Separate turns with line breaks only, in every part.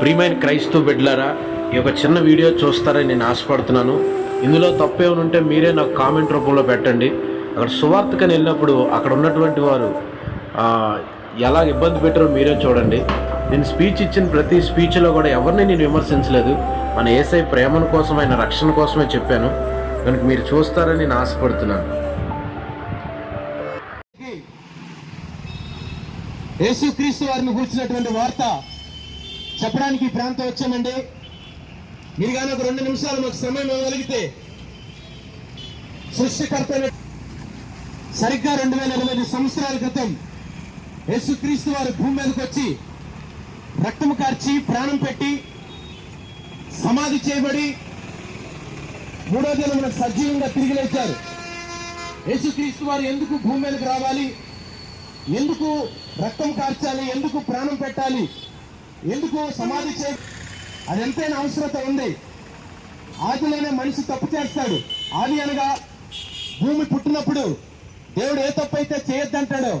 ప్రియమైన క్రైస్తవ బిడ్లారా ఈ యొక్క చిన్న వీడియో చూస్తారని నేను ఆశపడుతున్నాను. ఇందులో తప్పేమనుంటే మీరే నాకు కామెంట్ రూపంలో పెట్టండి. అక్కడ సువార్తకని వెళ్ళినప్పుడు అక్కడ ఉన్నటువంటి వారు ఎలా ఇబ్బంది పెట్టారో మీరే చూడండి. నేను స్పీచ్ ఇచ్చిన ప్రతి స్పీచ్లో కూడా ఎవరిని నేను విమర్శించలేదు. మన ఏసై ప్రేమను కోసం ఆయన రక్షణ కోసమే చెప్పాను. కనుక మీరు చూస్తారని నేను ఆశపడుతున్నాను.
యేసుక్రీస్తు వారిని కూర్చున్నటువంటి వార్త చెప్పడానికి ఈ ప్రాంతం వచ్చామండి. మీరు కానీ ఒక రెండు నిమిషాలు మాకు సమయం ఇవ్వగలిగితే సృష్టికర్త సరిగ్గా రెండు వేల ఇరవై ఐదు సంవత్సరాల క్రితం యేసుక్రీస్తు వారు భూమి మీదకి వచ్చి రక్తము కార్చి ప్రాణం పెట్టి సమాధి చేయబడి మూడో దినమున సజీవంగా తిరిగి లేచారు. యేసుక్రీస్తు వారు ఎందుకు భూమి మీదకి రావాలి? ఎందుకు రక్తం కార్చాలి? ఎందుకు ప్రాణం పెట్టాలి? ఎందుకు సమాధి చే అది ఎంతైనా అవసరత ఉంది. ఆదిలోనే మనిషి తప్పు చేస్తాడు. ఆది అనగా భూమి పుట్టినప్పుడు దేవుడు ఏ తప్పు అయితే చేయొద్దంటాడో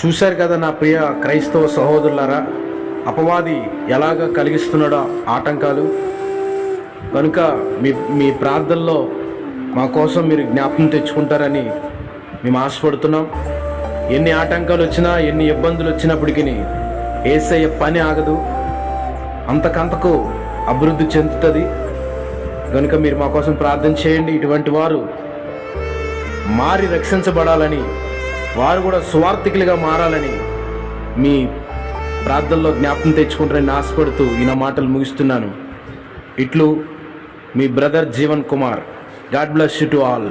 చూశారు కదా నా ప్రియ క్రైస్తవ సహోదరులారా అపవాది ఎలాగ కలిగిస్తున్నాడో ఆటంకాలు? కనుక మీ మీ ప్రార్థనలో మా కోసం మీరు జ్ఞాపకం తెచ్చుకుంటారని మేము ఆశపడుతున్నాం. ఎన్ని ఆటంకాలు వచ్చినా ఎన్ని ఇబ్బందులు వచ్చినప్పటికీ ఏసయ్య పని ఆగదు. అంతకంతకు అభివృద్ధి చెందుతుంది. కనుక మీరు మా కోసం ప్రార్థన చేయండి. ఇటువంటి వారు మారి రక్షించబడాలని వారు కూడా స్వార్థికులుగా మారాలని మీ ప్రార్థనలో జ్ఞాపకం తెచ్చుకుంటారని ఆశపడుతూ ఈ నా మాటలు ముగిస్తున్నాను. ఇట్లు మీ brother Jeevan Kumar. God bless you to all.